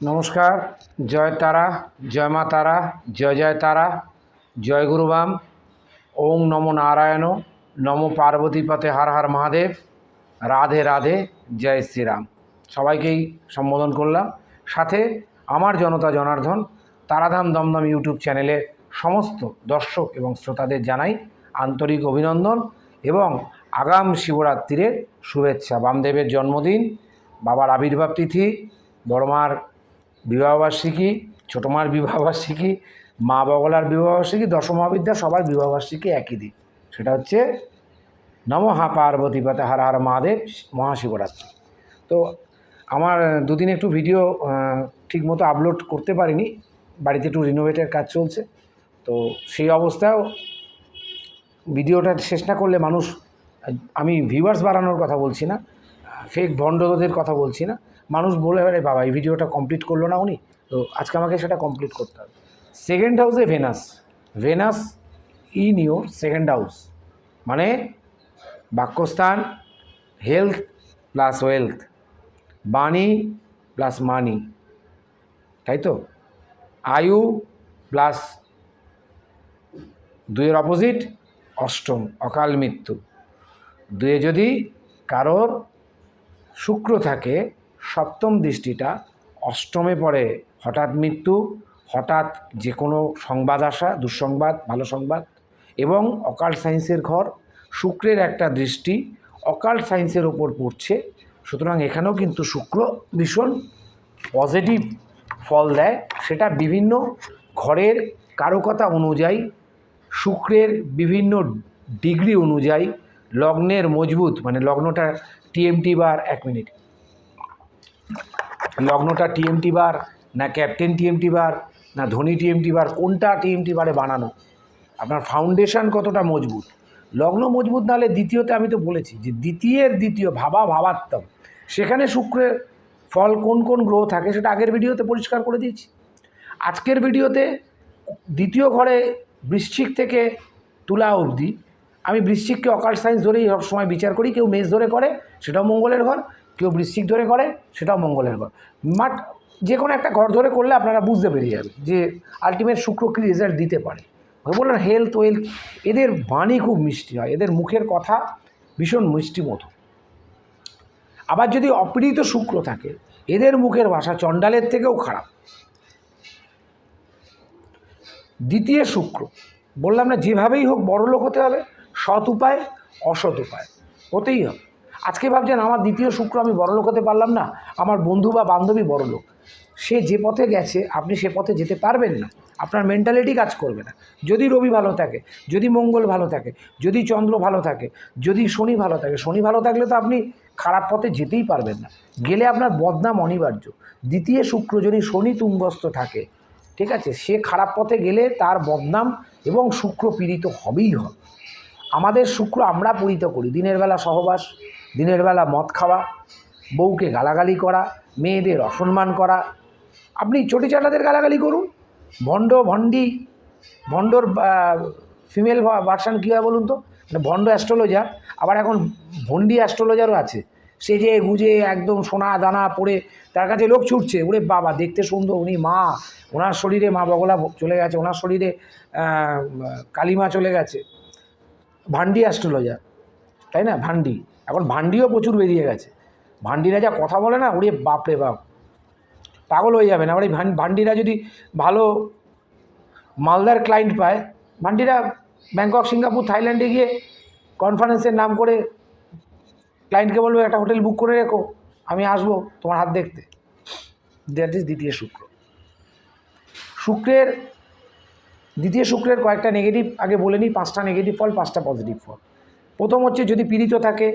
নমস্কার, জয় তারা, জয় মা তারা, জয় জয় তারা, জয় গুরুবাম ওং নম নারায়ণ, নম পার্বতী পথে হার হার মহাদেব, রাধে রাধে, জয় শ্রীরাম। সবাইকেই সম্বোধন করলাম। সাথে আমার জনতা জনার্দন, তারাধাম দমদম ইউটিউব চ্যানেলের সমস্ত দর্শক এবং শ্রোতাদের জানাই আন্তরিক অভিনন্দন এবং আগাম শিবরাত্রির শুভেচ্ছা। বামদেবের জন্মদিন, বাবার আবির্ভাব তিথি, বড়মার বিবাহবার্ষিকী, ছোটো মার বিবাহবার্ষিকী, মা বগলার বিবাহবার্ষিকী দশমহাবিদ্যা সবার বিবাহবার্ষিকী একই দিন। সেটা হচ্ছে নম হা পার্বতী পাতে হার হার মহাদেব, মহাশিবরাত্রি। তো আমার দুদিন একটু ভিডিও ঠিক মতো আপলোড করতে পারিনি, বাড়িতে একটু রিনোভেটের কাজ চলছে। তো সেই অবস্থায়ও ভিডিওটা শেষ না করলে মানুষ, আমি ভিউয়ার্স বাড়ানোর কথা বলছি না ফেক ভণ্ডদের কথা বলছি না। মানুষ বলে, আরে বাবা, এই ভিডিওটা কমপ্লিট করল না উনি? তো আজকে আমাকে সেটা কমপ্লিট করতে হবে। সেকেন্ড হাউসে Venus Venus in your second house মানে বাক্যস্থান হেলথ প্লাস ওয়েলথ বাণী প্লাস মানি তাই তো? আয়ু প্লাস দুইয়ের অপোজিট অষ্টম, অকাল মৃত্যু। দুয়ে যদি কারোর শুক্র থাকে সপ্তম দৃষ্টিটা অষ্টমে পড়ে হঠাৎ মৃত্যু, হঠাৎ যে কোনো সংবাদ আসা, দুঃসংবাদ, ভালো সংবাদ এবং অকাল সায়েন্সের ঘর, শুক্রের একটা দৃষ্টি অকাল সায়েন্সের ওপর পড়ছে। সুতরাং এখানেও কিন্তু শুক্র ভীষণ পজিটিভ ফল দেয়। সেটা বিভিন্ন ঘরের কারকতা অনুযায়ী, শুক্রের বিভিন্ন ডিগ্রি অনুযায়ী লগ্নের মজবুত মানে লগ্নটা টিএমটি বার এক মিনিট লগ্নটা টিএমটি বার, না ক্যাপ্টেন টিএমটি বার, না ধোনি টিএমটি বার, কোনটা টিএমটি বারে বানানো? আপনার ফাউন্ডেশন কতটা মজবুত? লগ্ন মজবুত না হলে দ্বিতীয়তে আমি তো বলেছি যে দ্বিতীয়ের দ্বিতীয় ভাবা ভাবাত্তম সেখানে শুক্রের ফল কোন কোন গ্রহ থাকে সেটা আগের ভিডিওতে পরিষ্কার করে দিয়েছি। আজকের ভিডিওতে দ্বিতীয় ঘরে বৃশ্চিক থেকে তুলা অবধি, আমি বৃশ্চিককে অকাল সায়েন্স ধরেই সবসময় বিচার করি, কেউ মেষ ধরে করে, সেটাও মঙ্গলের ঘর। কেউ বৃশ্চিক ধরে করে, সেটাও মঙ্গলের ঘর। মাঠ যে কোনো একটা ঘর ধরে করলে আপনারা বুঝতে পেরে যাবেন যে আলটিমেট শুক্র কী রেজাল্ট দিতে পারে। বললেন হেলথ ওয়েলথ এদের বাণী খুব মিষ্টি হয়। এদের মুখের কথা ভীষণ মিষ্টি মতো আবার যদি অপীড়িত শুক্র থাকে, এদের মুখের ভাষা চণ্ডালের থেকেও খারাপ। দ্বিতীয় শুক্র, বললাম না, যেভাবেই হোক বড়লোক হতে হবে, সৎ উপায়, অসৎ উপায়, হতেই হবে। আজকে ভাবছেন আমার দ্বিতীয় শুক্র আমি বড়লোক হতে পারলাম না, আমার বন্ধু বা বান্ধবী বড়লোক সে যে পথে গেছে, আপনি সে পথে যেতে পারবেন না। আপনার মেন্টালিটি কাজ করবে না। যদি রবি ভালো থাকে, যদি মঙ্গল ভালো থাকে, যদি চন্দ্র ভালো থাকে, যদি শনি ভালো থাকে, শনি ভালো থাকলে তো আপনি খারাপ পথে যেতেই পারবেন না। গেলে আপনার বদনাম অনিবার্য। দ্বিতীয় শুক্র যদি শনি তুঙ্গস্থ থাকে, ঠিক আছে, সে খারাপ পথে গেলে তার বদনাম এবং শুক্র পীড়িত হবেই হবে। আমাদের শুক্র আমরা পীড়িত করি, দিনের বেলা সহবাস দিনের বেলা মদ খাওয়া, বউকে গালাগালি করা, মেয়েদের অসম্মান করা। আপনি ছোটি চটিচাটাদের গালাগালি করুন। ভণ্ড, ভণ্ডি, ভণ্ডর ফিমেল ভার্সান কী হয় বলুন তো? মানে ভণ্ড অ্যাস্ট্রোলজার আবার এখন ভণ্ডি অ্যাস্ট্রোলজারও আছে। সে যে গুজে একদম সোনা দানা পড়ে তার কাছে লোক ছুটছে। ওরে বাবা, দেখতে সুন্দর। উনি মা। ওনার শরীরে মা বগলা চলে গেছে। ওনার শরীরে কালিমা চলে গেছে। ভান্ডি অ্যাস্ট্রোলজার তাই না? ভান্ডি এখন ভান্ডিও প্রচুর বেরিয়ে গেছে। ভান্ডিরা যা কথা বলে না, ওরে বাপরে বাপ। পাগল হয়ে যাবে না। আবার এই ভান ভান্ডিরা যদি ভালো মালদার ক্লায়েন্ট পায়, ভান্ডিরা ব্যাংকক, সিঙ্গাপুর, থাইল্যান্ডে গিয়ে কনফারেন্সের নাম করে ক্লায়েন্টকে বলবে, একটা হোটেল বুক করে রেখো, আমি আসব তোমার হাত দেখতে। দ্যাট ইজ দ্বিতীয় শুক্র। শুক্রের দ্বিতীয় শুক্রের কয়েকটা নেগেটিভ আগে বলে নিই, পাঁচটা নেগেটিভ ফল পাঁচটা পজিটিভ ফল প্রথম হচ্ছে যদি পীড়িত থাকে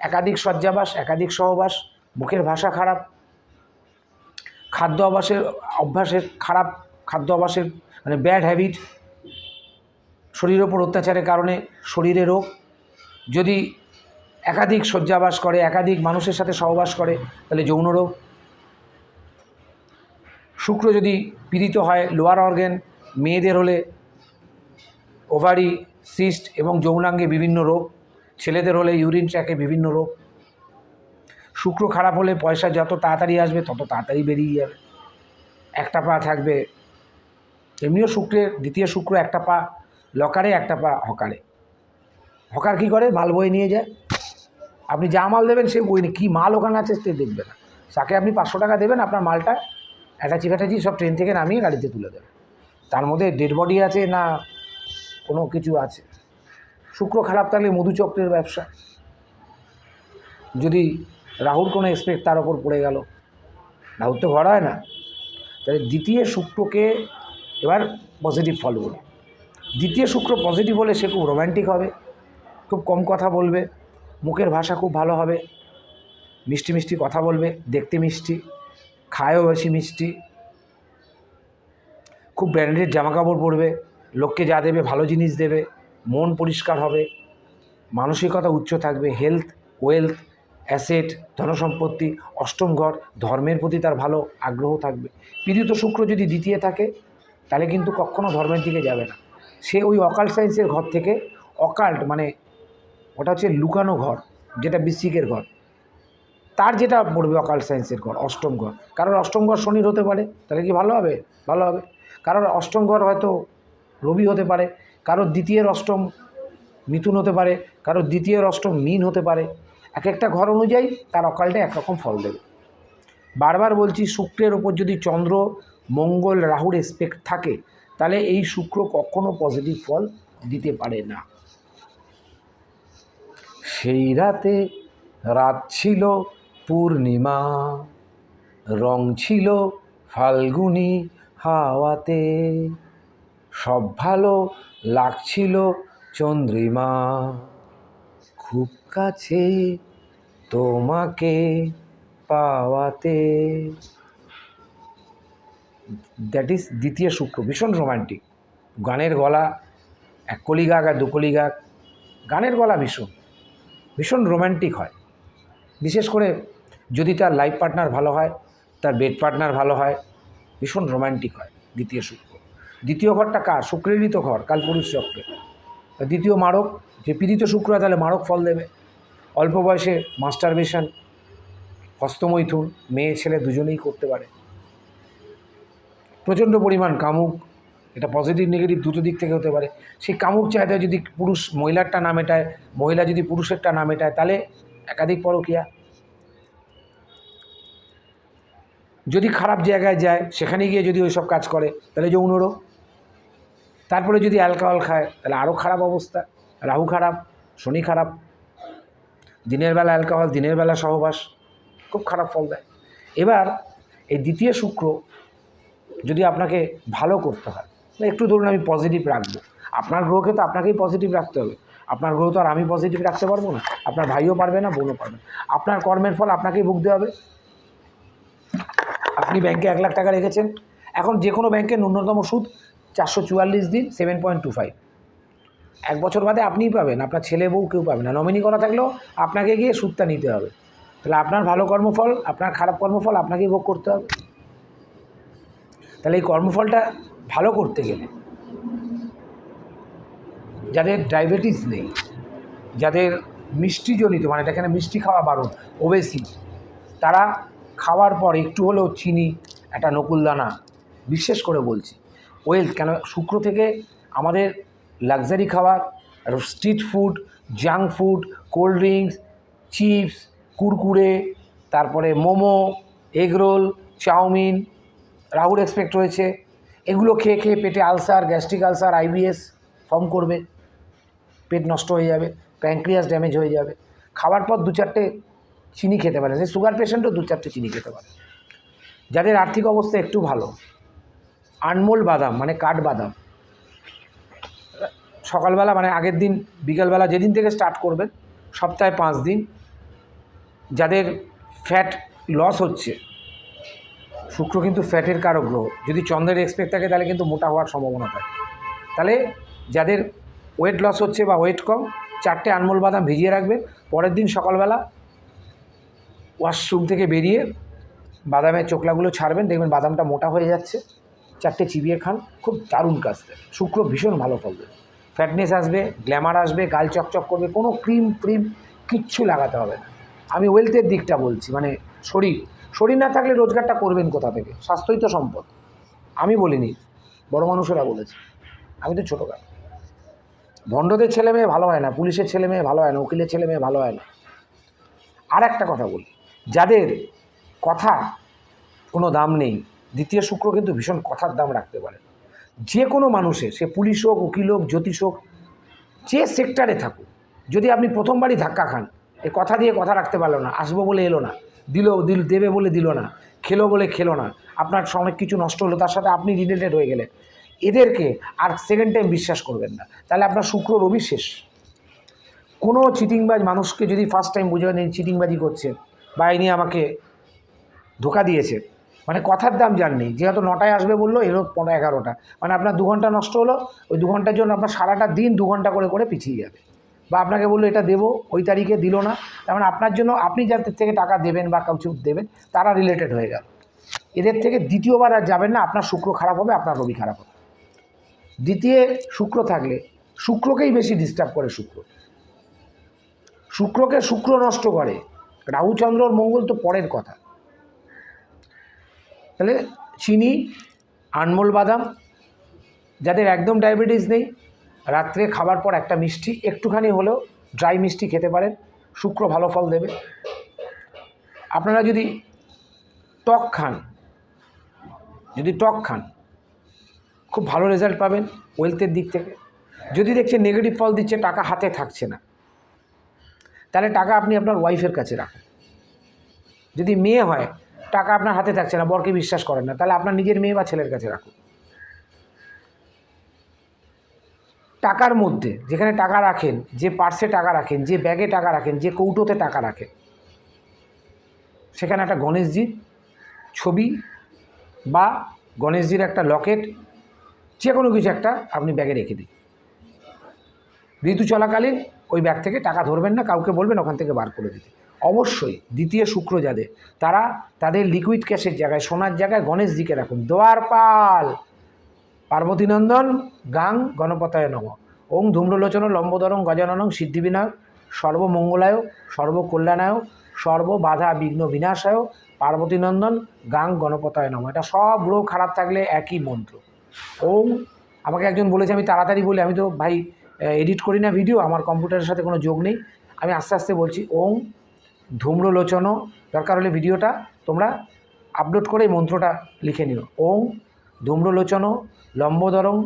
একাধিক শয্যাবাস, একাধিক সহবাস, মুখের ভাষা খারাপ খাদ্য অভ্যাসের অভ্যাসের খারাপ খাদ্য অভ্যাসের মানে ব্যাড হ্যাবিট শরীরের ওপর অত্যাচারের কারণে শরীরে রোগ। যদি একাধিক শয্যাবাস করে, একাধিক মানুষের সাথে সহবাস করে, তাহলে যৌন রোগ। শুক্র যদি পীড়িত হয় লোয়ার অর্গ্যান মেয়েদের হলে ওভারি সিস্ট এবং যৌনাঙ্গে বিভিন্ন রোগ। ছেলেদের হলে ইউরিন ট্র্যাকে বিভিন্ন রোগ। শুক্র খারাপ হলে পয়সা যত তাড়াতাড়ি আসবে, তত তাড়াতাড়ি বেরিয়ে যাবে। একটা পা থাকবে, এমনিও শুক্রের দ্বিতীয় শুক্র একটা পা, লকারে একটা পা, হকারে। হকার কী করে? মাল বয়ে নিয়ে যায়। আপনি যা মাল দেবেন সে বই কী মাল ওখানে আছে সে দেখবে না। তাকে আপনি পাঁচশো টাকা দেবেন আপনার মালটা, অ্যাটাচি ফ্যাটাচি সব ট্রেন থেকে নামিয়ে গাড়িতে তুলে দেবে তার মধ্যে ডেড বডি আছে না কোনো কিছু আছে? শুক্র খারাপ থাকলে মধুচক্রের ব্যবসা। যদি রাহুর কোনো এক্সপেক্ট তার ওপর পড়ে গেল, রাহুর তো ঘর হয় না। তাহলে দ্বিতীয় শুক্রকে এবার পজিটিভ ফল বলি। দ্বিতীয় শুক্র পজিটিভ হলে সে খুব রোম্যান্টিক হবে, খুব কম কথা বলবে, মুখের ভাষা খুব ভালো হবে, মিষ্টি মিষ্টি কথা বলবে, দেখতে মিষ্টি, খায়ও বেশি মিষ্টি, খুব ব্র্যান্ডেড জামাকাপড় পরবে, লোককে যা দেবে ভালো জিনিস দেবে। মন পরিষ্কার হবে, মানসিকতা উচ্চ থাকবে হেলথ ওয়েলথ অ্যাসেট ধনসম্পত্তি, অষ্টম ঘর, ধর্মের প্রতি তার ভালো আগ্রহ থাকবে। পীড়িত শুক্র যদি দ্বিতীয় থাকে, তাহলে কিন্তু কখনো ধর্মের দিকে যাবে না। সে ওই অকাল্ট সায়েন্সের ঘর থেকে অকাল্ট মানে ওটা হচ্ছে লুকানো ঘর, যেটা বৃশ্চিকের ঘর। তার যেটা পড়বে অকাল্ট সায়েন্সের ঘর, অষ্টম ঘর। কারোর অষ্টম ঘর শনির হতে পারে, তাহলে কি ভালো হবে? ভালো হবে। কারোর অষ্টম ঘর হয়তো রবি হতে পারে কারোর দ্বিতীয়ের অষ্টম মিথুন হতে পারে কারোর দ্বিতীয়ের অষ্টম মিন হতে পারে। এক একটা ঘর অনুযায়ী তার অকালটা একরকম ফল দেবে। বারবার বলছি, শুক্রের ওপর যদি চন্দ্র, মঙ্গল, রাহুর এসপেক্ট থাকে, তাহলে এই শুক্র কখনো পজিটিভ ফল দিতে পারে না। সেই রাতে রাত ছিল পূর্ণিমা, রং ছিল ফাল্গুনি হাওয়াতে। সব ভালো লাগছিল চন্দ্রিমা। খুব কাছে তোমাকে পাওয়াতে। দ্যাট ইজ দ্বিতীয় শুক্র, ভীষণ রোমান্টিক গানের গলা এক কলি গাক আর দু কলি গাক গানের গলা ভীষণ ভীষণ রোম্যান্টিক হয়। বিশেষ করে যদি তার লাইফ পার্টনার ভালো হয়, তার বেড পার্টনার ভালো হয়, ভীষণ রোম্যান্টিক হয় দ্বিতীয় শুক্র। দ্বিতীয় ঘরটা কার? শুক্রেরই তো ঘর, কাল পুরুষ চক্রে। দ্বিতীয় মারক, যে পীড়িত শুক্র তাহলে মারক ফল দেবে। অল্প বয়সে মাস্টারবেশন, হস্তমৈথুন, মেয়ে ছেলে দুজনেই করতে পারে। প্রচণ্ড পরিমাণ কামুক, এটা পজিটিভ নেগেটিভ দুটো দিক থেকে হতে পারে। সেই কামুক চাহিদা যদি পুরুষ মহিলারটা না মেটায়, মহিলা যদি পুরুষেরটা না মেটায়, তাহলে একাধিক পরকিয়া। যদি খারাপ জায়গায় যায়, সেখানে গিয়ে যদি ওইসব কাজ করে, তাহলে যৌনরোগ। তারপরে যদি অ্যালকোহল খায়, তাহলে আরও খারাপ অবস্থা। রাহু খারাপ, শনি খারাপ। দিনের বেলা অ্যালকোহল, দিনের বেলা সহবাস, খুব খারাপ ফল দেয়। এবার এই দ্বিতীয় শুক্র যদি আপনাকে ভালো করতে হয়, একটু ধরুন আমি পজিটিভ রাখব। আপনার গ্রহকে তো আপনাকেই পজিটিভ রাখতে হবে। আপনার গ্রহ তো আর আমি পজিটিভ রাখতে পারব না। আপনার ভাইও পারবে না, বোনও পারবে আপনার কর্মের ফল আপনাকেই ভুগতে হবে। আপনি ব্যাংকে এক লাখ টাকা রেখেছেন। এখন যে কোনো ব্যাংকে ন্যূনতম সুদ চারশো চুয়াল্লিশ দিন সেভেন পয়েন্ট টু ফাইভ এক বছর বাদে আপনিই পাবেন, আপনার ছেলে বউ কেউ পাবে না। নমিনি করা থাকলেও আপনাকে গিয়ে সুদটা নিতে হবে। তাহলে আপনার ভালো কর্মফল, আপনার খারাপ কর্মফল আপনাকেই ভোগ করতে হবে। তাহলে এই কর্মফলটা ভালো করতে গেলে যাদের ডায়াবেটিস নেই, যাদের মিষ্টিজনিত মানে এটা এখানে মিষ্টি খাওয়া বারণ ওবেসি তারা খাওয়ার পর একটু হলেও চিনি, একটা নকুলদানা, বিশেষ করে বলছি। ওয়েলথ, কেন শুক্র থেকে আমাদের লাক্সারি খাবার, street food, junk food, cold drinks, chips, Kurkure, তারপরে momo egg roll chow mein, Rahul expect রয়েছে। এগুলো খেয়ে খেয়ে পেটে ulcer, gastric ulcer IBS form করবে। পেট নষ্ট হয়ে যাবে প্যাঙ্ক্রিয়াস ড্যামেজ হয়ে যাবে। খাওয়ার পর দু চারটে চিনি খেতে পারে, সেই সুগার পেশেন্টও দু চারটে চিনি খেতে পারে। যাদের আর্থিক অবস্থা একটু ভালো আনমোল বাদাম মানে কাঠ বাদাম। সকালবেলা মানে আগের দিন, বিকালবেলা যেদিন থেকে স্টার্ট করবেন সপ্তাহে পাঁচ দিন, যাদের ফ্যাট লস হচ্ছে, শুক্র কিন্তু ফ্যাটের কারক গ্রহ। যদি চন্দ্রের এক্সপেক্ট থাকে, তাহলে কিন্তু মোটা হওয়ার সম্ভাবনা থাকে। তাহলে যাদের ওয়েট লস হচ্ছে বা ওয়েট কম, চারটে আনমোল বাদাম ভিজিয়ে রাখবেন, পরের দিন সকালবেলা ওয়াশরুম থেকে বেরিয়ে বাদামের চোকলাগুলো ছাড়বেন, দেখবেন বাদামটা মোটা হয়ে যাচ্ছে। চারটে চিবিয়ে খান, খুব দারুণ কাজ দেয় শুক্র ভীষণ ভালো ফল দেবে ফ্যাটনেস আসবে গ্ল্যামার আসবে, গাল চকচক করবে, কোনো ক্রিম ফ্রিম কিচ্ছু লাগাতে হবে না। আমি ওয়েলথের দিকটা বলছি মানে শরীর। শরীর না থাকলে রোজগারটা করবেন কোথা থেকে? স্বাস্থ্যই তো সম্পদ। আমি বলিনি, বড় মানুষেরা বলেছে। আমি তো ছোটোখাটো ভণ্ডদের ছেলে মেয়ে ভালো হয় না, পুলিশের ছেলে মেয়ে ভালো হয় না, উকিলের ছেলে মেয়ে ভালো হয় না। আর একটা কথা বলি, যাদের কথা কোনো দাম নেই দ্বিতীয় শুক্র কিন্তু ভীষণ কথার দাম রাখতে পারে। যে কোনো মানুষের সে পুলিশ হোক, উকিল হোক, জ্যোতিষ হোক, যে সেক্টরে থাকুক, যদি আপনি প্রথমবারই ধাক্কা খান, এ কথা দিয়ে কথা রাখতে পারল না, আসব বলে এলো না, দিল দিল, দেবে বলে দিল না, খেলো বলে খেলো না, আপনার অনেক কিছু নষ্ট হলো, তার সাথে আপনি রিলেটেড হয়ে গেলেন, এদেরকে আর সেকেন্ড টাইম বিশ্বাস করবেন না। তাহলে আপনার শুক্র, রবি শেষ। কোনো চিটিংবাজ মানুষকে যদি ফার্স্ট টাইম বুঝে নেন, চিটিংবাজি করছে, বা এ নিয়ে আমাকে ধোকা দিয়েছে মানে কথার দাম জাননি যেহেতু নটায় আসবে বলল, এলো পনেরো এগারোটা। মানে আপনার দু ঘণ্টা নষ্ট হলো, ওই দু ঘণ্টার জন্য আপনার সারাটা দিন দু ঘণ্টা করে করে পিছিয়ে যাবে। বা আপনাকে বলল এটা দেবো, ওই তারিখে দিল না। তার মানে আপনার জন্য আপনি যাদের থেকে টাকা দেবেন বা কাউকে দেবেন, তারা রিলেটেড হয়ে গেল। এদের থেকে দ্বিতীয়বার আর যাবেন না, আপনার শুক্র খারাপ হবে, আপনার রবি খারাপ হবে। দ্বিতীয়, শুক্র থাকলে, শুক্রকেই বেশি ডিস্টার্ব করে শুক্র। শুক্রকে শুক্র নষ্ট করে। রাহু চন্দ্রর মঙ্গল তো পরের কথা। তাহলে চিনি, আনমোল বাদাম, যাদের একদম ডায়াবেটিস নেই, রাত্রে খাবার পর একটা মিষ্টি, একটুখানি হলেও ড্রাই মিষ্টি খেতে পারেন, শুক্র ভালো ফল দেবে। আপনারা যদি টক খান, যদি টক খান, খুব ভালো রেজাল্ট পাবেন ওয়েলথের দিক থেকে। যদি দেখছেন নেগেটিভ ফল দিচ্ছে, টাকা হাতে থাকছে না, তাহলে টাকা আপনি আপনার ওয়াইফের কাছে রাখুন। যদি মেয়ে হয় টাকা আপনার হাতে থাকছে না, বরকে বিশ্বাস করেন না। তাহলে আপনার নিজের মেয়ে বা ছেলের কাছে রাখুন। টাকার মধ্যে যেখানে টাকা রাখেন, যে পার্সে টাকা রাখেন, যে ব্যাগে টাকা রাখেন, যে কৌটোতে টাকা রাখেন, সেখানে একটা গণেশজির ছবি বা গণেশজির একটা লকেট, যে কোনো কিছু একটা আপনি ব্যাগে রেখে দিন। ঋতু চলাকালীন ওই ব্যাগ থেকে টাকা ধরবেন না, কাউকে বলবেন, ওখান থেকে বার করে দিতে। অবশ্যই দ্বিতীয় শুক্র যাদের তারা তাদের লিকুইড ক্যাশের জায়গায়, সোনার জায়গায় গণেশজিকে রাখুন। দোয়ার পাল। পার্বতীনন্দন, গাং, গণপতায় নম। ওং ধূম্রলোচন, লম্বোদরং, গজাননং, সিদ্ধিবিনায়ক সর্বমঙ্গলায় সর্বকল্যাণায় সর্ববাধা বিঘ্ন বিনাশায় পার্বতীনন্দন, গাং, গণপতায় নম। এটা সব গ্রহ খারাপ থাকলে একই মন্ত্র। ওং আমাকে একজন বলেছে, আমি তাড়াতাড়ি বলি, আমি তো ভাই, এডিট করি না ভিডিও, আমার কম্পিউটারের সাথে কোনো যোগ নেই। আমি আস্তে আস্তে বলছি ওং ধূম্রলোচন দরকার হলে ভিডিওটা তোমরা আপলোড করে মন্ত্রটা লিখে নিও। ওং ধূম্রলোচন লম্বোদরং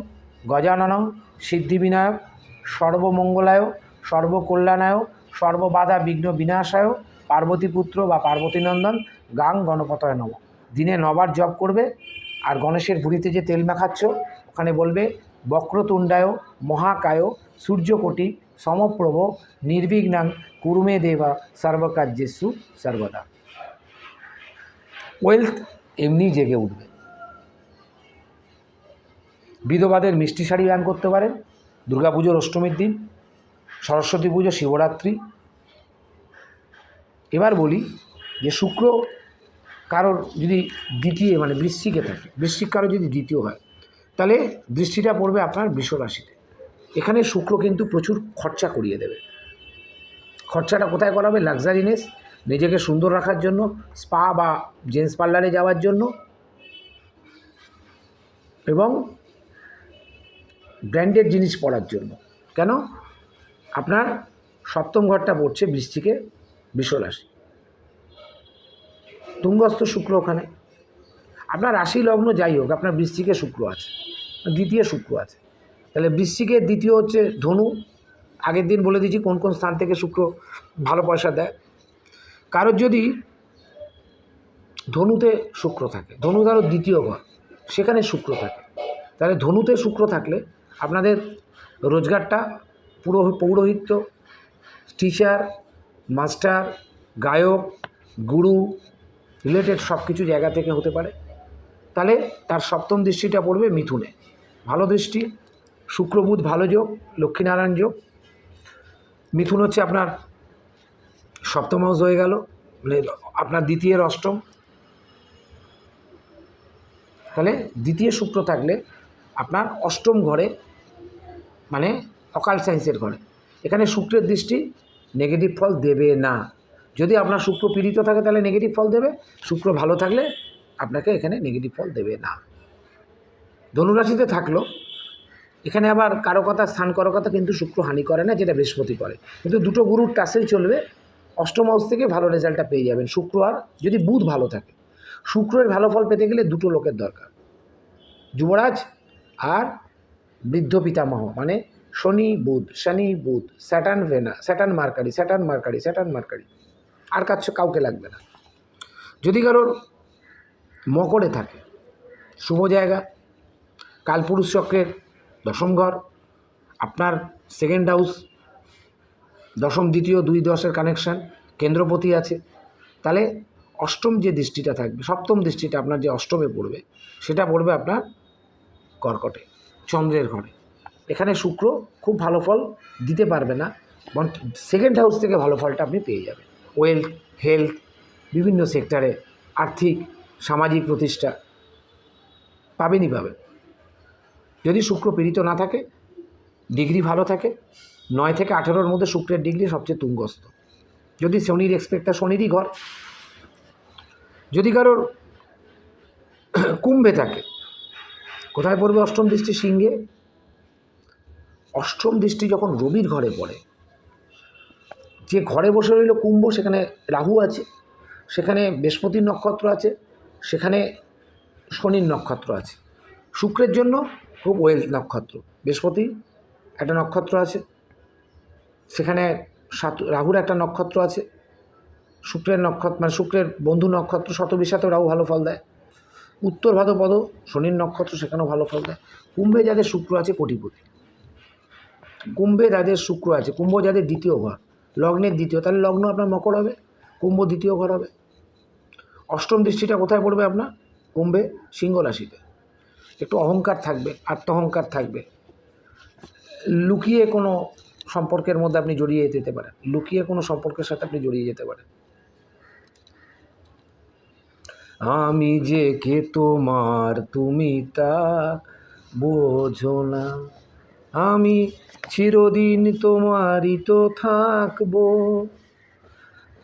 গজাননং সিদ্ধিবিনায়ক সর্বমঙ্গলায় সর্বকল্যাণায় সর্ববাধা বিঘ্ন বিনাশায় পার্বতীপুত্র বা পার্বতীনন্দন গাং গণপতয় নম। দিনে নবার জপ করবে আর গণেশের ভুড়িতে যে তেল মাখাচ্ছ, ওখানে বলবে, বক্রতুণ্ডায় মহাকায় সূর্যকোটি সমপ্রভ নির্বিঘ্নাং কুরুমে দেবা সর্বকার্যেসু সর্বদা ওয়েলথ এমনি জেগে উঠবে। বিধবাদের মিষ্টি শাড়ি দান করতে পারেন, দুর্গাপুজোর অষ্টমীর দিন, সরস্বতী পুজো, শিবরাত্রি। এবার বলি যে শুক্র কারোর যদি দ্বিতীয় মানে বৃশ্চিকে থাকে, বৃশ্চিক কারও যদি দ্বিতীয় হয়, তাহলে দৃষ্টিটা পড়বে আপনার বৃষ এখানে শুক্র কিন্তু প্রচুর খরচা করিয়ে দেবে। খরচাটা কোথায় করাবে? লাক্সারিনেস নিজেকে সুন্দর রাখার জন্য স্পা বা জেন্টস পার্লারে যাওয়ার জন্য। এবং ব্র্যান্ডেড জিনিস পরার জন্য। কেন? আপনার সপ্তম ঘরটা পড়ছে বৃষ্টিকে বিশ্বরাশি তুঙ্গস্থ শুক্র ওখানে। আপনার রাশি লগ্ন যাই হোক, আপনার বৃষ্টিকে শুক্র আছে, দ্বিতীয় শুক্র আছে। তাহলে বৃষ্টিকে দ্বিতীয় হচ্ছে ধনু আগের দিন বলে দিয়েছি কোন কোন স্থান থেকে শুক্র ভালো পয়সা দেয়। কারোর যদি ধনুতে শুক্র থাকে, ধনু কারোর দ্বিতীয় ঘর, সেখানে শুক্র থাকে। তাহলে ধনুতে শুক্র থাকলে আপনাদের রোজগারটা পুরো পৌরোহিত্য টিচার মাস্টার গায়ক, গুরু রিলেটেড সব কিছু জায়গা থেকে হতে পারে। তাহলে তার সপ্তম দৃষ্টিটা পড়বে মিথুনে। ভালো দৃষ্টি শুক্রবুধ ভালো যোগ, লক্ষ্মীনারায়ণ যোগ মিথুন হচ্ছে আপনার সপ্তম হাউস হয়ে গেল মানে আপনার দ্বিতীয় অষ্টম। তাহলে দ্বিতীয় শুক্র থাকলে আপনার অষ্টম ঘরে মানে অকাল সায়েন্সের ঘরে। এখানে শুক্রের দৃষ্টি নেগেটিভ ফল দেবে না। যদি আপনার শুক্র পীড়িত থাকে তাহলে নেগেটিভ ফল দেবে, শুক্র ভালো থাকলে আপনাকে এখানে নেগেটিভ ফল দেবে না। ধনুরাশিতে থাকল এখানে আবার কারও কথা, স্থান করো কথা কিন্তু শুক্র হানি করে না, যেটা বৃহস্পতি করে। কিন্তু দুটো গুরুর টাসেল চলবে, অষ্টম হাউস থেকে ভালো রেজাল্টটা পেয়ে যাবেন। শুক্র আর যদি বুধ ভালো থাকে, শুক্রের ভালো ফল পেতে গেলে দুটো লোকের দরকার। যুবরাজ আর বৃদ্ধ পিতামহ মানে শনি, বুধ শনি, বুধ, Saturn Venus, Saturn Mercury Saturn Mercury Saturn Mercury. আর কাছ কাউকে লাগবে না। যদি কারোর মকরে থাকে, শুভ জায়গা, কালপুরুষ চক্রের দশম ঘর, আপনার সেকেন্ড হাউস দশম, দ্বিতীয়, দুই দশের কানেকশান কেন্দ্রপতি আছে। তাহলে অষ্টম যে দৃষ্টিটা থাকবে, সপ্তম দৃষ্টিটা আপনার যে অষ্টমে পড়বে, সেটা পড়বে আপনার কর্কটে, চন্দ্রের ঘরে। এখানে শুক্র খুব ভালো ফল দিতে পারবে না সেকেন্ড হাউস থেকে ভালো ফলটা আপনি পেয়ে যাবেন। ওয়েলথ হেলথ বিভিন্ন সেক্টরে আর্থিক, সামাজিক প্রতিষ্ঠা, পাবেনই পাবেন। যদি শুক্র পীড়িত না থাকে, ডিগ্রি ভালো থাকে, নয় থেকে আঠেরোর মধ্যে শুক্রের ডিগ্রি সবচেয়ে তুঙ্গস্থ। যদি শনির এক্সপেক্টটা শনিরই ঘর, যদি কারোর কুম্ভে থাকে, কোথায় পড়বে অষ্টম দৃষ্টি? সিংহে। অষ্টম দৃষ্টি যখন রবির ঘরে পড়ে, যে ঘরে বসে রইল কুম্ভ, সেখানে রাহু আছে, সেখানে বৃহস্পতির নক্ষত্র আছে, সেখানে শনির নক্ষত্র আছে। শুক্রের জন্য খুব ওয়েলথ নক্ষত্র। বৃহস্পতি একটা নক্ষত্র আছে, সেখানে সাত, রাহুর একটা নক্ষত্র আছে, শুক্রের নক্ষত্র মানে শুক্রের বন্ধু নক্ষত্র শতবিশাতেও রাহু ভালো ফল দেয়। উত্তর ভাদ্রপদ শনির নক্ষত্র, সেখানেও ভালো ফল দেয়। কুম্ভে যাদের শুক্র আছে, কোটিপতি। কুম্ভে যাদের শুক্র আছে, কুম্ভ যাদের দ্বিতীয় ঘর, লগ্নের দ্বিতীয়, তাহলে লগ্ন আপনার মকর হবে, কুম্ভ দ্বিতীয় ঘর হবে। অষ্টম দৃষ্টিটা কোথায় পড়বে আপনার? কুম্ভে সিংহ রাশিতে। একটু অহংকার থাকবে, আত্মহংকার থাকবে। লুকিয়ে কোনো সম্পর্কের মধ্যে আপনি জড়িয়ে যেতে পারেন। লুকিয়ে কোনো সম্পর্কের সাথে আপনি জড়িয়ে যেতে পারেন। আমি যে কে তোমার তুমি তা বোঝো না। আমি চিরদিন তোমারই তো থাকব।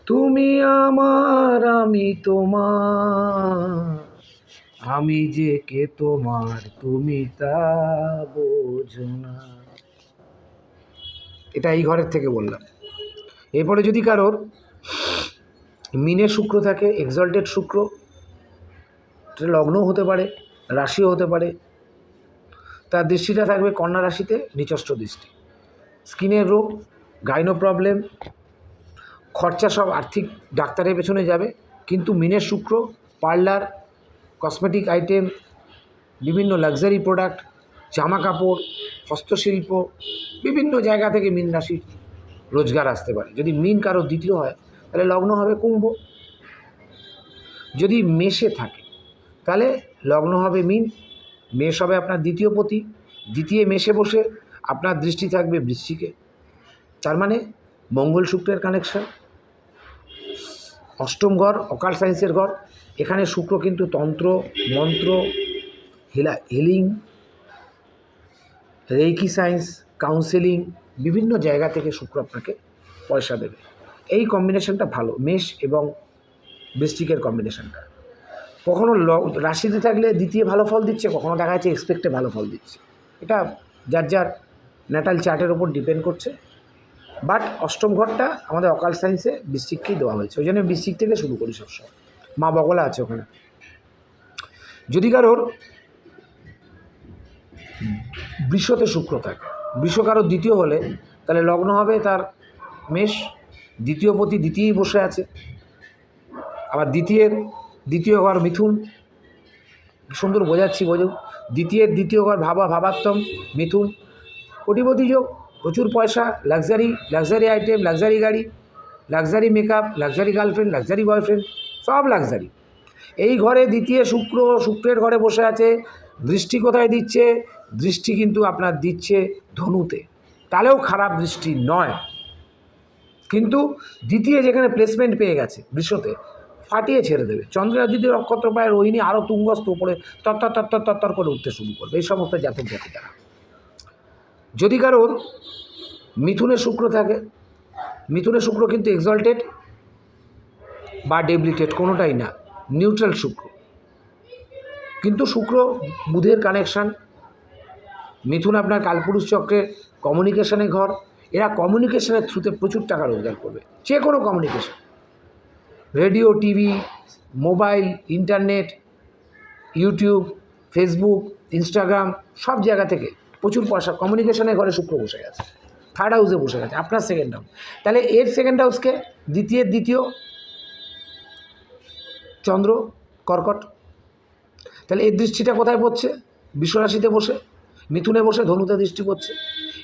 তুমি আমার, আমি তোমার। আমি যে কে তোমার তুমি তা বোঝো না। এটা এই ঘরের থেকে বললাম। এরপরে যদি কারোর মিনে শুক্র থাকে এক্সল্টেড শুক্র লগ্নও হতে পারে, রাশিও হতে পারে, তার দৃষ্টিটা থাকবে কন্যা রাশিতে নিচষ্ট দৃষ্টি। স্কিনের রোগ গাইনো প্রবলেম খরচা সব আর্থিক ডাক্তারের পেছনে যাবে, কিন্তু মিনের শুক্র, পার্লার কসমেটিক আইটেম, বিভিন্ন লাক্সারি প্রোডাক্ট, জামা কাপড়, হস্তশিল্প, বিভিন্ন জায়গা থেকে মিন রাশির রোজগার আসতে পারে। যদি মিন কারও দ্বিতীয় হয়, তাহলে লগ্ন হবে কুম্ভ। যদি মেষে থাকে, তাহলে লগ্ন হবে মিন। মেষ হবে আপনার দ্বিতীয় পতি। দ্বিতীয় মেষে বসে আপনার দৃষ্টি থাকবে বৃষ্টিকে তার মানে মঙ্গল শুক্রের কানেকশন অষ্টম ঘর, অকাল সায়েন্সের ঘর। এখানে শুক্র কিন্তু তন্ত্র, মন্ত্র, হিলা, হিলিং রেকি সায়েন্স কাউন্সেলিং, বিভিন্ন জায়গা থেকে শুক্র আপনাকে পয়সা দেবে। এই কম্বিনেশনটা ভালো, মেষ এবং বৃষ্টিকের কম্বিনেশনটা। কখনো ল, রাশিতে থাকলে দ্বিতীয় ভালো ফল দিচ্ছে, কখনো দেখা যাচ্ছে এক্সপেক্টে ভালো ফল দিচ্ছে। এটা যার যার ন্যাটাল চার্টের ওপর ডিপেন্ড করছে। বাট অষ্টম ঘরটা আমাদের অকাল সায়েন্সে বৃশ্চিককেই দেওয়া হয়েছে। ওই জন্য বৃশ্চিক থেকে শুরু করি সবসময়। মা বগলা আছে ওখানে। যদি কারোর বৃষতে শুক্র থাকে। বৃষ কারোর দ্বিতীয় হলে, তাহলে লগ্ন হবে তার মেষ, দ্বিতীয় পতি দ্বিতীয়ই বসে আছে। আবার দ্বিতীয়ের, দ্বিতীয় ঘর মিথুন। সুন্দর বোঝাচ্ছি বোঝো। দ্বিতীয়ের, দ্বিতীয় ঘর ভাবা ভাবাত্তম মিথুন। কোটিপতি যোগ, প্রচুর পয়সা লাক্সারি লাক্সারি আইটেম লাক্সারি গাড়ি luxury makeup luxury girlfriend luxury boyfriend সব লাক্সারি এই ঘরে দ্বিতীয় শুক্র শুক্রের ঘরে বসে আছে, দৃষ্টি কোথায় দিচ্ছে? দৃষ্টি কিন্তু আপনার দিচ্ছে ধনুতে। তাহলেও খারাপ দৃষ্টি নয়। কিন্তু দ্বিতীয় যেখানে প্লেসমেন্ট পেয়ে গেছে বিশ্বতে ফাটিয়ে ছেড়ে দেবে। চন্দ্রের যদি নক্ষত্র পায় রোহিণী আরও তুঙ্গস্থ উপরে তত্তর তত্তর তত্তর করে উঠতে শুরু করবে। এই সমস্ত জাতক জাতিকারা। যদি কারোর মিথুনে শুক্র থাকে মিথুনে শুক্র কিন্তু এক্সল্টেড বা ডেবলিটেড কোনোটাই না। নিউট্রাল শুক্র। কিন্তু শুক্র বুধের কানেকশান মিথুন আপনার কালপুরুষ চক্রের কমিউনিকেশনের ঘর, এরা কমিউনিকেশনের থ্রুতে প্রচুর টাকা রোজগার করবে। যে কোনো communication radio TV mobile internet YouTube Facebook Instagram সব জায়গা থেকে প্রচুর পয়সা কমিউনিকেশনের ঘরে শুক্র বসে গেছে। থার্ড হাউসে বসে গেছে। আপনার সেকেন্ড হাউস তাহলে এর সেকেন্ড হাউসকে দ্বিতীয় দ্বিতীয় চন্দ্র, কর্কট। তাহলে এর দৃষ্টিটা কোথায় পড়ছে? বিশ্বরাশিতে বসে, মিথুনে বসে, ধনুতে দৃষ্টি পড়ছে।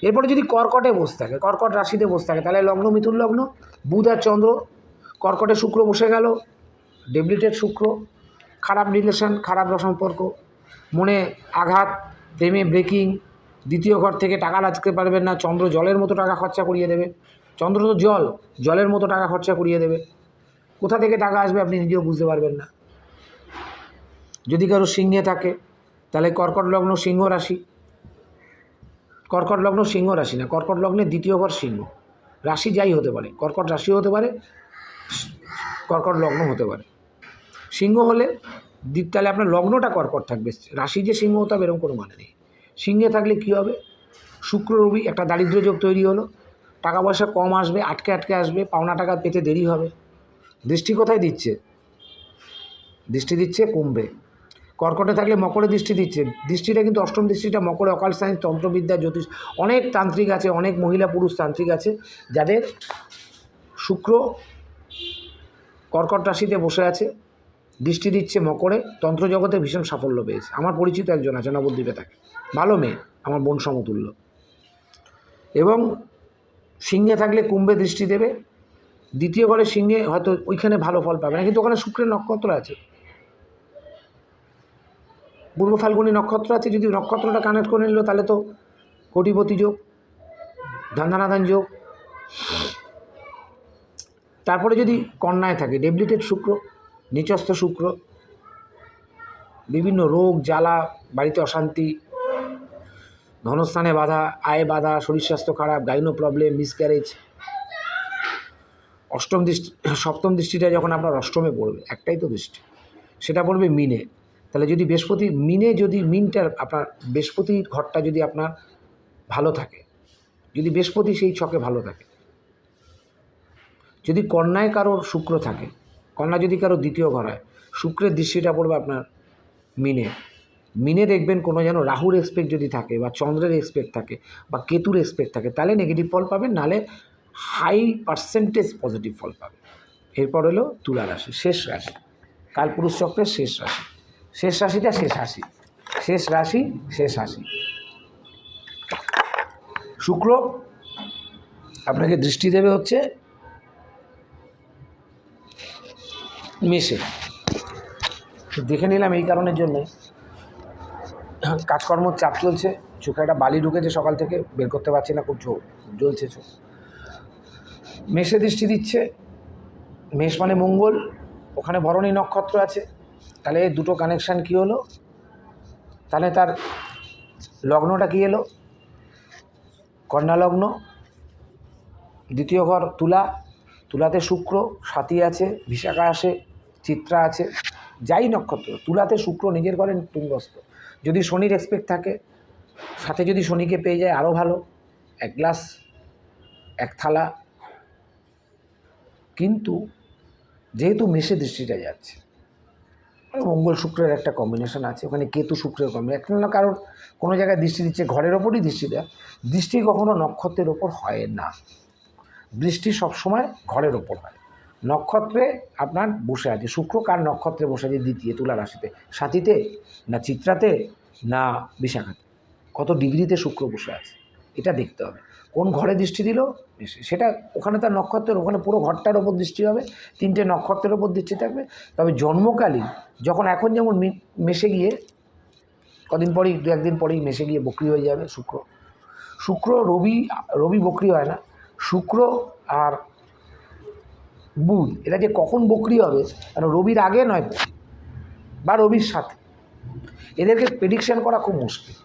এরপরে যদি কর্কটে বসে থাকে, কর্কট রাশিতে বসে থাকে, তাহলে লগ্ন, মিথুন লগ্ন, বুধ আর চন্দ্র, কর্কটে শুক্র বসে গেল ডেবিলিটেড শুক্র, খারাপ রিলেশন খারাপ সম্পর্ক, মনে আঘাত, প্রেমে ব্রেকিং দ্বিতীয় ঘর থেকে টাকা রাখতে পারবেন না, চন্দ্র জলের মতো টাকা খরচা করিয়ে দেবে। চন্দ্র তো জল, জলের মতো টাকা খরচা করিয়ে দেবে। কোথা থেকে টাকা আসবে আপনি নিজেও বুঝতে পারবেন না। যদি কারও সিংহে থাকে, তাহলে কর্কট লগ্ন সিংহ রাশি। কর্কট লগ্ন সিংহ রাশি না, কর্কট লগ্নে দ্বিতীয় ঘর সিংহ। রাশি যাই হতে পারে, কর্কট রাশিও হতে পারে, কর্কট লগ্ন হতে পারে। সিংহ হলে তাহলে আপনার লগ্নটা কর্কট থাকবে। রাশি যে সিংহ হতে হবে এরকম কোনো মানে নেই। সিংহে থাকলে কী হবে? শুক্র, রবি একটা দারিদ্র্য যোগ তৈরি হলো। টাকা পয়সা কম আসবে, আটকে আটকে আসবে, পাওনা টাকা পেতে দেরি হবে। দৃষ্টি কোথায় দিচ্ছে? দৃষ্টি দিচ্ছে কুম্ভে। কর্কটে থাকলে মকরে দৃষ্টি দিচ্ছে। দৃষ্টিটা কিন্তু অষ্টম দৃষ্টিটা মকরে, অকাল সায়েন্স তন্ত্রবিদ্যা, জ্যোতিষ, অনেক তান্ত্রিক আছে, অনেক মহিলা পুরুষ তান্ত্রিক আছে, যাদের শুক্র কর্কট রাশিতে বসে আছে, দৃষ্টি দিচ্ছে মকরে, তন্ত্র জগতে ভীষণ সাফল্য পেয়েছে। আমার পরিচিত একজন আছে, নবদ্বীপে থাকে। ভালো মেয়ে, আমার বোন সমতুল্য। এবং সিংহে থাকলে কুম্ভে দৃষ্টি দেবে দ্বিতীয় ঘরে সিংহে হয়তো ওইখানে ভালো ফল পাবে না, কিন্তু ওখানে শুক্রের নক্ষত্র আছে। পূর্ব ফাল্গুনী নক্ষত্র আছে, যদি নক্ষত্রটা কানেক্ট করে নিল, তাহলে তো কোটিপতি যোগ ধান্দানাদান যোগ। তারপরে যদি কন্যায় থাকে ডেবলিটেড শুক্র, নিচস্থ শুক্র, বিভিন্ন রোগ, জ্বালা, বাড়িতে অশান্তি, ধনস্থানে বাধা, আয় বাধা, শরীর স্বাস্থ্য খারাপ, গাইনো প্রবলেম মিসক্যারেজ অষ্টম দৃষ্টি, সপ্তম দৃষ্টিটা যখন আপনার অষ্টমে পড়বে, একটাই তো দৃষ্টি, সেটা পড়বে মিনে। তাহলে যদি বৃহস্পতি, মিনে যদি মিনটার আপনার বৃহস্পতির ঘরটা যদি আপনার ভালো থাকে, যদি বৃহস্পতি সেই ছকে ভালো থাকে, যদি কন্যায় কারোর শুক্র থাকে, কন্যা যদি কারও দ্বিতীয় ঘর হয়, শুক্রের দৃষ্টিটা পড়বে আপনার মিনে। মিনে দেখবেন কোনো যেন রাহুর এক্সপেক্ট যদি থাকে বা চন্দ্রের এক্সপেক্ট থাকে বা কেতুর এক্সপেক্ট থাকে, তাহলে নেগেটিভ ফল পাবেন, নাহলে হাই পার্সেন্টেজ পজিটিভ ফল পাবে। এরপর হলো তুলা রাশি, শেষ রাশি। কালপুরুষ চক্রের শেষ রাশি। শেষ রাশিটা শেষ রাশি। শেষ রাশি শেষ রাশি। শুক্র আপনাকে দৃষ্টি দেবে হচ্ছে মেষে। দেখে নিলাম এই কারণের জন্যে। কাজকর্ম চাপ চলছে, চোখে একটা বালি ঢুকেছে সকাল থেকে, বের করতে পারছি না, খুব জ্বলছে চোখ। মেষে দৃষ্টি দিচ্ছে। মেষ মানে মঙ্গল, ওখানে ভরণী নক্ষত্র আছে। তাহলে দুটো কানেকশান কী হলো? তাহলে তার লগ্নটা কী এলো? কন্যা লগ্ন, দ্বিতীয় ঘর তুলা, তুলাতে শুক্র, সাথী আছে বিশাখা আসে, চিত্রা আছে, যাই নক্ষত্র, তুলাতে শুক্র নিজের ঘরে তুঙ্গস্থ। যদি শনির এক্সপেক্ট থাকে, সাথে যদি শনিকে পেয়ে যায় আরও ভালো। এক গ্লাস এক থালা কিন্তু যেহেতু মেষে দৃষ্টিটা যাচ্ছে মানে মঙ্গল শুক্রের একটা কম্বিনেশন আছে, ওখানে কেতু শুক্রের কম্বিনেশন না কারণ কোনো জায়গায় দৃষ্টি দিচ্ছে, ঘরের ওপরই দৃষ্টি দেয়, দৃষ্টি কখনো নক্ষত্রের ওপর হয় না। দৃষ্টি সবসময় ঘরের ওপর হয়। নক্ষত্রে আপনার বসে আছে, শুক্র কার নক্ষত্রে বসে আছে, দ্বিতীয় তুলা রাশিতে, সাথীতে না চিত্রাতে না বিশাখাতে? কত ডিগ্রিতে শুক্র বসে আছে, এটা দেখতে হবে। কোন ঘরে দৃষ্টি দিল? সেটা ওখানে তার নক্ষত্রের, ওখানে পুরো ঘরটার ওপর দৃষ্টি হবে, তিনটে নক্ষত্রের ওপর দৃষ্টি থাকবে। তবে জন্মকালীন, যখন এখন যেমন মেশে গিয়ে, কদিন পরেই দু একদিন পরেই মেশে গিয়ে বকরি হয়ে যাবে, শুক্র। শুক্র, রবি রবি বকরি হয় না। শুক্র আর বুধ এটা যে কখন বকরি হবে কারণ রবির আগে নয়, বা রবির সাথে। এদেরকে প্রেডিকশান করা খুব মুশকিল।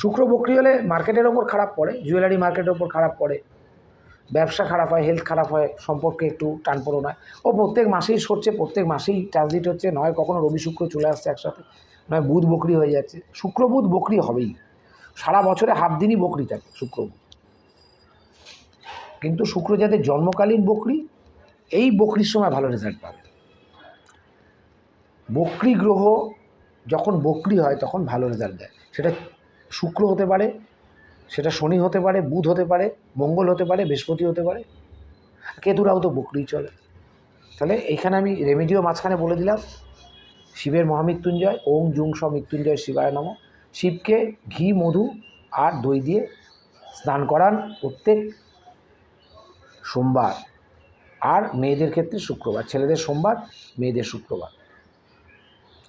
শুক্র বকরি হলে মার্কেটের ওপর খারাপ পড়ে জুয়েলারি মার্কেটের ওপর খারাপ পড়ে। ব্যবসা খারাপ হয় হেলথ খারাপ হয়, সম্পর্কে একটু টানপোড়ো নয় ও প্রত্যেক মাসেই সরছে, প্রত্যেক মাসেই ট্রানজিট হচ্ছে, নয় কখনো রবি শুক্র চলে আসছে একসাথে, নয় বুধ বকরি হয়ে যাচ্ছে। শুক্র বুধ বকরি হবেই। সারা বছরে হাফ দিনই বকরি থাকে শুক্র বুধ। কিন্তু শুক্র যাদের জন্মকালীন বকরি, এই বকরির সময় ভালো রেজাল্ট পাবে। বকরি গ্রহ যখন বকরি হয় তখন ভালো রেজাল্ট দেয়। সেটা শুক্র হতে পারে সেটা শনি হতে পারে, বুধ হতে পারে, মঙ্গল হতে পারে, বৃহস্পতি হতে পারে কেতুরাও তো বকরি চলে। তাহলে এইখানে আমি রেমেডিও মাঝখানে বলে দিলাম, শিবের মহামৃত্যুঞ্জয়, ওম জুং স মৃত্যুঞ্জয় শিবায় নম। শিবকে ঘি, মধু আর দই দিয়ে স্নান করান প্রত্যেক সোমবার। আর মেয়েদের ক্ষেত্রে শুক্রবার, ছেলেদের সোমবার, মেয়েদের শুক্রবার।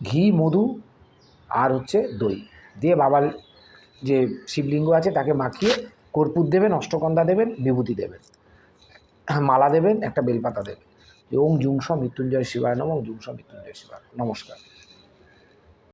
ঘি, মধু আর হচ্ছে দই। দিয়ে বাবার যে শিবলিঙ্গ আছে তাকে মাখিয়ে কর্পূর দেবেন অষ্টকন্দা দেবেন, বিভূতি দেবেন। মালা দেবেন, একটা বেলপাতা দেবেন। এবং জুংস মৃত্যুঞ্জয় শিবায় নম জুংস মৃত্যুঞ্জয় শিবায় নমস্কার।